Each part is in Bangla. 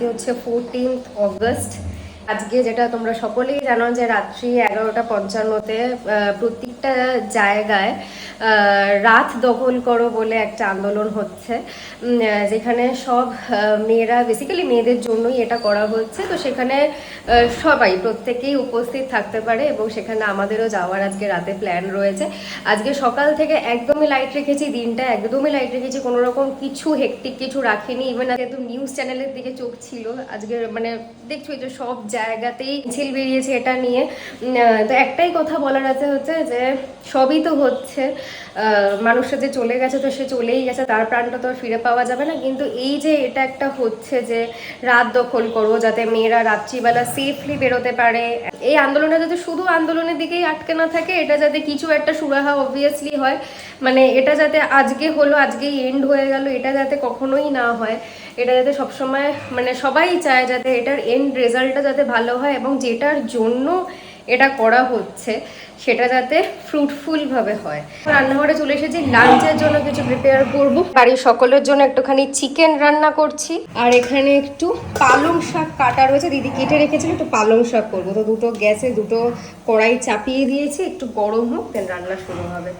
আজকে হচ্ছে ফোরটিন্থ অগস্ট আজকে যেটা তোমরা সকলেই জানো যে রাত্রি এগারোটা পঞ্চান্নতে প্রত্যেকটা জায়গায় রাত দখল করো বলে একটা আন্দোলন হচ্ছে। যেখানে সব মেয়েরা বেসিক্যালি মেয়েদের জন্যই এটা করা হচ্ছে। তো সেখানে সবাই, প্রত্যেকেই উপস্থিত থাকতে পারে এবং সেখানে আমাদেরও যাওয়ার আজকে রাতে প্ল্যান রয়েছে। আজকে সকাল থেকে একদমই লাইট রেখেছি, দিনটা একদমই লাইট রেখেছি। কোনো রকম কিছু হেকটিক কিছু রাখিনি। ইভেন আজকে যেহেতু নিউজ চ্যানেলের দিকে চোখ ছিল। আজকে মানে দেখছ যে সব জায়গাতেই মিছিল বেরিয়েছে এটা নিয়ে। তো একটাই কথা বলার আছে হচ্ছে যে সবই তো হচ্ছে। মানুষটা যে চলে গেছে তো সে চলেই গেছে, তার প্রাণটা তো ফিরে পাওয়া যাবে না। কিন্তু এই যে এটা একটা হচ্ছে যে রাত দখল করো, যাতে মেয়েরা রাত্রিবেলা সেফলি বেরোতে পারে। এই আন্দোলনটা যাতে শুধু আন্দোলনের দিকেই আটকে না থাকে, এটা যাতে কিছু একটা সুরাহা অবভিয়াসলি হয়। মানে এটা যাতে আজকে হলো, আজকেই এন্ড হয়ে গেল, এটা যাতে কখনোই না হয়। এটা যাতে সবসময় মানে সবাই চায় যাতে এটার এন্ড রেজাল্টটা যাতে ভালো হয় এবং যেটার জন্য এটা করা হচ্ছে, সেটা যাতে ফ্রুটফুল ভাবে হয়। রান্নাঘরে চলে এসেছি, লাঞ্চের জন্য কিছু প্রিপেয়ার করব। বাড়ির সকলের জন্য একটুখানি চিকেন রান্না করছি। আর এখানে একটু পালং শাক কাটা রয়েছে। দিদি কেটে রেখেছিল, একটু পালং শাক করব। তো দুটো গ্যাসে দুটো কড়াই চাপিয়ে দিয়েছি, একটু গরম হোক দেন রান্না শুরু হবে।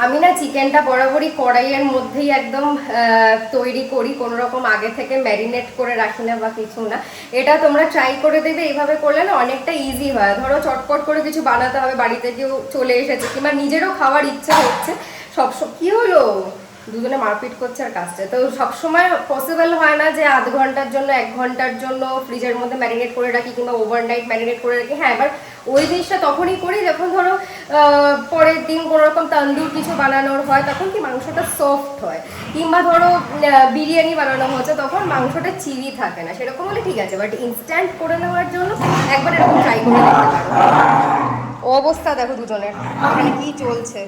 আমি না চিকেনটা বরাবরই কড়াইয়ের মধ্যেই একদম তৈরি করি, কোনো রকম আগে থেকে ম্যারিনেট করে রাখি না বা কিছু না। এটা তোমরা ট্রাই করে দেবে, এইভাবে করলে না অনেকটা ইজি হয়। ধরো চটপট করে কিছু বানাতে হবে, বাড়িতে কেউ চলে এসেছে, কিংবা নিজেরও খাওয়ার ইচ্ছা হচ্ছে। সব সব- কী হলো? দুজনে মারপিট করছে আর কাজটা। তো সবসময় পসিবল হয় না যে আধ ঘণ্টার জন্য, এক ঘণ্টার জন্য ফ্রিজের মধ্যে ম্যারিনেট করে রাখি কিংবা ওভারনাইট ম্যারিনেট করে রাখি। হ্যাঁ এবার ওই জিনিসটা তখনই করি যখন ধরো পরের দিন কোনো রকম তন্দুর কিছু বানানোর হয়, তখন কি মাংসটা সফট হয়? কিংবা ধরো বিরিয়ানি বানানো হচ্ছে, তখন মাংসটা চিলি থাকে না। সেরকম হলে ঠিক আছে বাট ইনস্ট্যান্ট করে নেওয়ার জন্য একবার এরকম ট্রাই করে দেখতে পারো। অবস্থা দেখো দুজনের। কি চলছে?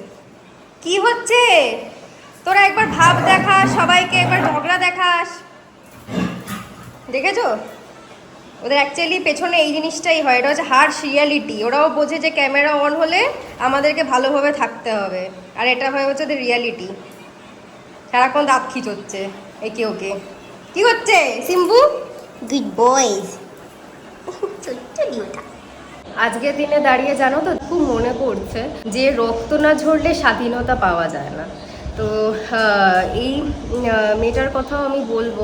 কি হচ্ছে? তোরা একবার ভাব দেখাস সবাইকে একবার ঝগড়া দেখাস দেখেছ? ওদের অ্যাকচুয়ালি পেছনে এই জিনিসটাই হয় এটা হচ্ছে হার্শ রিয়ালিটি ওরাও বোঝে যে ক্যামেরা অন হলে আমাদেরকে ভালোভাবে থাকতে হবে। আর এটা হয়ে হচ্ছে ওদের রিয়ালিটি সারাক্ষণ দাঁত খিচোচ্ছে একে ওকে। কি হচ্ছে সিম্বু? গুড বয়েজ আজকের দিনে দাঁড়িয়ে জানো তো খুব মনে পড়ছে যে রক্ত না ঝরলে স্বাধীনতা পাওয়া যায় না। তো এই মেয়েটার কথাও আমি বলব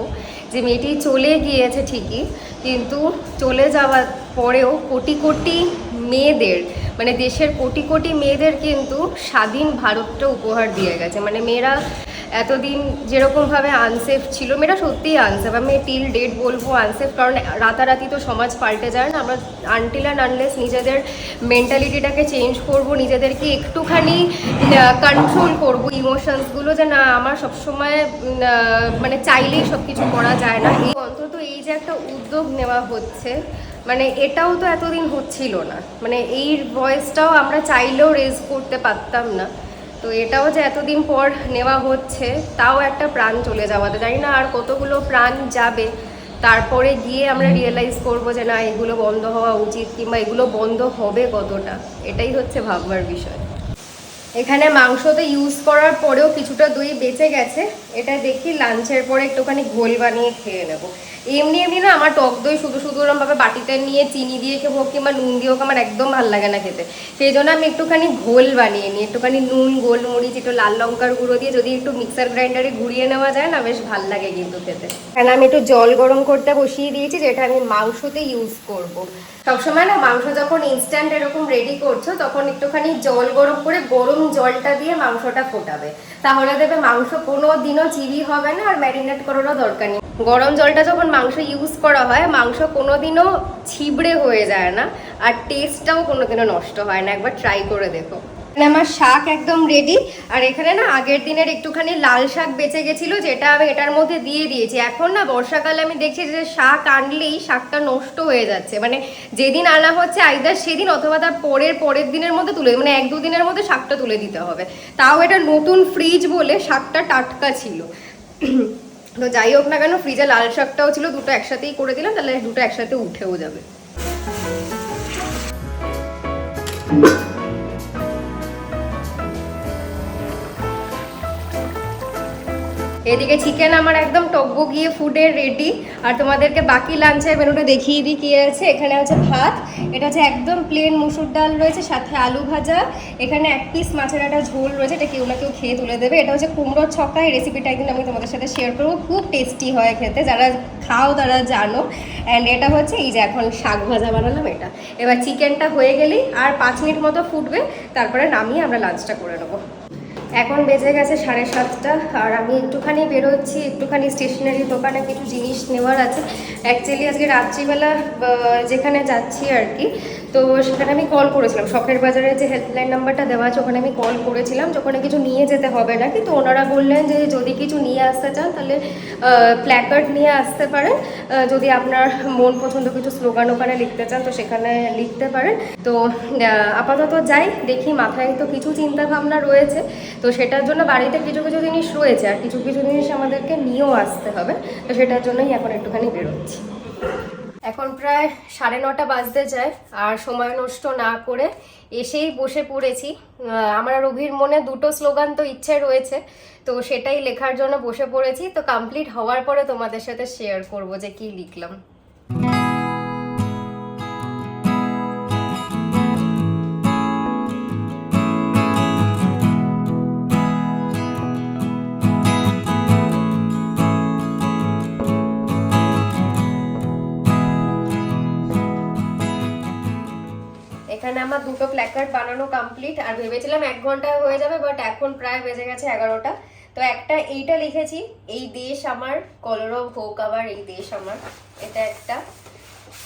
যে মেয়েটি চলে গিয়েছে ঠিকই, কিন্তু চলে যাওয়ার পরেও কোটি কোটি মেয়েদের মানে দেশের কোটি কোটি মেয়েদের কিন্তু স্বাধীন ভারতটা উপহার দিয়ে গেছে। মানে মেয়েরা এতদিন যেরকমভাবে আনসেফ ছিল, মেয়েরা সত্যিই আনসেফ আমি টিল ডেট বলব আনসেফ কারণ রাতারাতি তো সমাজ পাল্টে যায় না। আমরা আনটিল অ্যান্ড আনলেস নিজেদের মেন্টালিটিটাকে চেঞ্জ করব, নিজেদেরকে একটুখানি কন্ট্রোল করব ইমোশনসগুলো যে না, আমার সবসময় মানে চাইলেই সব কিছু করা যায় না। এই অন্তত এই যে একটা উদ্যোগ নেওয়া হচ্ছে মানে এটাও তো এতদিন হচ্ছিল না। মানে এই ভয়েসটাও আমরা চাইলেও রেজ করতে পারতাম না। তো এটাও যে এতদিন পর নেওয়া হচ্ছে তাও একটা প্রাণ চলে যাওয়াতে জানি না আর কতগুলো প্রাণ যাবে তারপরে গিয়ে আমরা রিয়েলাইজ করব যে না এগুলো বন্ধ হওয়া উচিত কিংবা এগুলো বন্ধ হবে কতটা। এটাই হচ্ছে ভাববার বিষয়। এখানে মাংসতে ইউজ করার পরেও কিছুটা দই বেঁচে গেছে। এটা দেখি লাঞ্চের পরে একটুখানি ঘোল বানিয়ে খেয়ে নেব। এমনি এমনি না আমার টক দই শুধু শুধু ওরমভাবে বাটিতে নিয়ে চিনি দিয়ে খেবো কিংবা নুন দিয়ে দিয়েও আমার একদম ভালো লাগে না খেতে। সেই জন্য আমি একটুখানি ঘোল বানিয়ে নিই। একটুখানি নুন, গোলমরিচ, একটু লাল লঙ্কার গুঁড়ো দিয়ে যদি একটু মিক্সার গ্রাইন্ডারে ঘুরিয়ে নেওয়া যায় না, বেশ ভালো লাগে কিন্তু খেতে। এখানে আমি একটু জল গরম করতে বসিয়ে দিয়েছি, যেটা আমি মাংসতে ইউজ করব। সবসময় না মাংস যখন ইনস্ট্যান্ট এরকম রেডি করছ, তখন একটুখানি জল গরম করে গরম জলটা দিয়ে মাংসটা ফোটাবে। তাহলে দেবে মাংস কোনো দিনও চিবি হবে না আর ম্যারিনেট করারও দরকার নেই। গরম জলটা যখন মাংস ইউজ করা হয়, মাংস কোনো দিনও ছিবড়ে হয়ে যায় না আর টেস্টটাও কোনো দিনও নষ্ট হয় না। একবার ট্রাই করে দেখো। আমার শাক একদম রেডি আর এখানে না আগের দিনের একটুখানি লাল শাক বেঁচে গেছিল, যেটা আমি এটার মধ্যে দিয়ে দিয়েছি। এখন না বর্ষাকালে আমি দেখছি যে শাক আনলেই শাকটা নষ্ট হয়ে যাচ্ছে। মানে যেদিন আনা হচ্ছে আইদার সেদিন অথবা তার পরের পরের দিনের মধ্যে তুলে মানে এক, দুদিনের মধ্যে শাকটা তুলে দিতে হবে। তাও এটা নতুন ফ্রিজ বলে শাকটা টাটকা ছিল। তো যাই হোক না কেন ফ্রিজে লাল শাকটাও ছিল, দুটো একসাথেই করে দিলাম, তাহলে দুটো একসাথে উঠেও যাবে। এদিকে চিকেন আমার একদম টকবো গিয়ে ফুডের রেডি আর তোমাদেরকে বাকি লাঞ্চের মেনুটা দেখিয়ে দিই কি আছে। এখানে আছে ভাত, এটা হচ্ছে একদম প্লেন মুসুর ডাল রয়েছে, সাথে আলু ভাজা। এখানে এক পিস মাছের একটা ঝোল রয়েছে, এটা কেউ না কেউ খেয়ে তুলে দেবে। এটা হচ্ছে কুমড়োর ছক্কা, এই রেসিপিটা একদিন আমি তোমাদের সাথে শেয়ার করব। খুব টেস্টি হয় খেতে, যারা খাও তারা জানো। অ্যান্ড এটা হচ্ছে এই যে এখন শাক ভাজা বানালাম এটা। এবার চিকেনটা হয়ে গেলেই আর পাঁচ মিনিট মতো ফুটবে, তারপরে নামিয়ে আমরা লাঞ্চটা করে নেব। এখন বেজে গেছে সাড়ে সাতটা, আর আমি একটুখানি বেরোচ্ছি, একটুখানি স্টেশনারি দোকানে কিছু জিনিস নেওয়ার আছে। অ্যাকচুয়ালি আজকে রাত্রিবেলা যেখানে যাচ্ছি আর কি তো সেখানে আমি কল করেছিলাম। শখের বাজারে যে হেল্পলাইন নাম্বারটা দেওয়া আছে, ওখানে আমি কল করেছিলাম যে ওখানে কিছু নিয়ে যেতে হবে না, কিন্তু ওনারা বললেন যে যদি কিছু নিয়ে আসতে চান, তাহলে প্ল্যাকার্ড নিয়ে আসতে পারেন। যদি আপনার মন পছন্দ কিছু স্লোগান ওখানে লিখতে চান, তো সেখানে লিখতে পারেন। তো আপাতত যাই, দেখি মাথায় তো কিছু চিন্তা ভাবনা রয়েছে। তো সেটার জন্য বাড়িতে কিছু কিছু জিনিস রয়েছে, আর কিছু কিছু জিনিস আমাদেরকে নিয়েও আসতে হবে। তো সেটার জন্যই এখন একটুখানি বেরোচ্ছি। এখন প্রায় সাড়ে নটা বাজতে যায় আর সময় নষ্ট না করে এসেই বসে পড়েছি। আমার রবির মনে দুটো স্লোগান তো ইচ্ছে রয়েছে, তো সেটাই লেখার জন্য বসে পড়েছি। তো কমপ্লিট হওয়ার পরে তোমাদের সাথে শেয়ার করব যে কি লিখলাম। আমার দুটো প্ল্যাকার্ড বানানো কমপ্লিট আর ভেবেছিলাম এক ঘন্টায় হয়ে যাবে বাট এখন প্রায় বেজে গেছে এগারোটা। তো একটা এইটা লিখেছি, এই দেশ আমার, কলরব হোক আবার এই দেশ আমার। এটা একটা।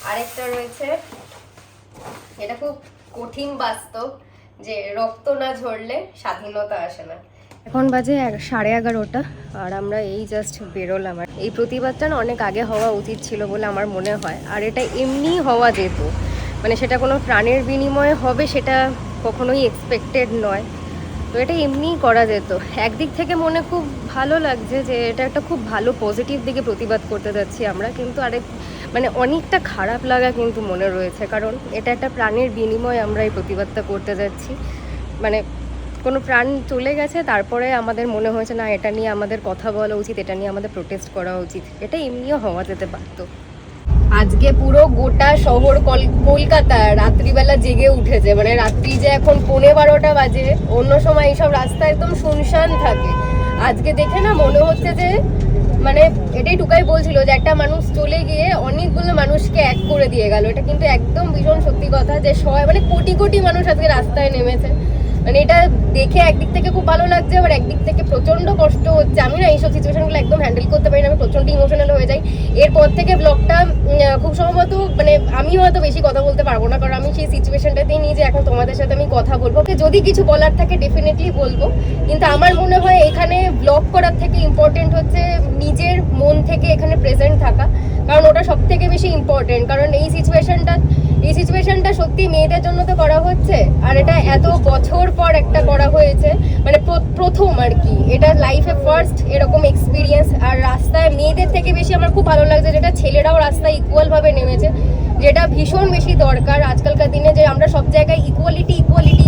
আরেকটা রয়েছে, এটা খুব কঠিন বাস্তব, যে রক্ত না ঝরলে স্বাধীনতা আসে না। এখন বাজে সাড়ে এগারোটা, আর আমরা এই জাস্ট বেরোলাম। আর এই প্রতিবাদটা না অনেক আগে হওয়া উচিত ছিল বলে আমার মনে হয়। আর এটা এমনি হওয়া যেত। মানে সেটা কোনো প্রাণের বিনিময়ে হবে সেটা কখনোই এক্সপেক্টেড নয়। তো এটা এমনিই করা যেত। একদিক থেকে মনে খুব ভালো লাগছে যে এটা একটা খুব ভালো পজিটিভ দিকে প্রতিবাদ করতে যাচ্ছি আমরা, কিন্তু আরেক মানে অনেকটা খারাপ লাগা কিন্তু মনে রয়েছে, কারণ এটা একটা প্রাণের বিনিময়ে আমরা এই প্রতিবাদটা করতে যাচ্ছি। মানে কোনো প্রাণ চলে গেছে, তারপরে আমাদের মনে হয়েছে, না, এটা নিয়ে আমাদের কথা বলা উচিত, এটা নিয়ে আমাদের প্রোটেস্ট করা উচিত। এটা এমনিও হওয়া যেতে পারতো। আজকে পুরো গোটা শহর কল- কলকাতা রাত্রিবেলা জেগে উঠেছে। মানে রাত্রি যে এখন পৌনে বারোটা বাজে, অন্য সময় এইসব রাস্তা একদম শুনশান থাকে। আজকে দেখে না মনে হচ্ছে যে মানে এটাই টুকাই বলছিল যে একটা মানুষ চলে গিয়ে অনেকগুলো মানুষকে এক করে দিয়ে গেল। এটা কিন্তু একদম ভীষণ সত্যি কথা যে সবাই মানে কোটি কোটি মানুষ আজকে রাস্তায় নেমেছে। মানে এটা দেখে একদিক থেকে খুব ভালো লাগছে, আবার একদিক থেকে প্রচণ্ড কষ্ট হচ্ছে। আমি না এইসব সিচুয়েশনগুলো একদম হ্যান্ডেল করতে পারি না, আমি প্রচণ্ড ইমোশনাল হয়ে যাই। এরপর থেকে ব্লগটা খুব সম্ভবত মানে আমি হয়তো বেশি কথা বলতে পারব না, কারণ আমি সেই সিচুয়েশনটাতেই নিয়ে যে এখন তোমাদের সাথে আমি কথা বলব। যদি কিছু বলার থাকে ডেফিনেটলি বলব। কিন্তু আমার মনে হয় এখানে ব্লগ করার থেকে ইম্পর্টেন্ট হচ্ছে নিজের মন থেকে এখানে প্রেজেন্ট থাকা। কারণ ওটা সব থেকে বেশি ইম্পর্টেন্ট কারণ এই সিচুয়েশনটা এই সিচুয়েশনটা সত্যি মেয়েদের জন্য তো করা হচ্ছে, আর এটা এত বছর পর একটা করা হয়েছে মানে প্রথম আর কি। এটা লাইফে ফার্স্ট এরকম এক্সপিরিয়েন্স আর রাস্তায় মেয়েদের থেকে বেশি আমার খুব ভালো লাগছে, যেটা ছেলেরাও রাস্তায় ইকুয়ালভাবে নেমেছে, যেটা ভীষণ বেশি দরকার আজকালকার দিনে, যে আমরা সব জায়গায় equality equality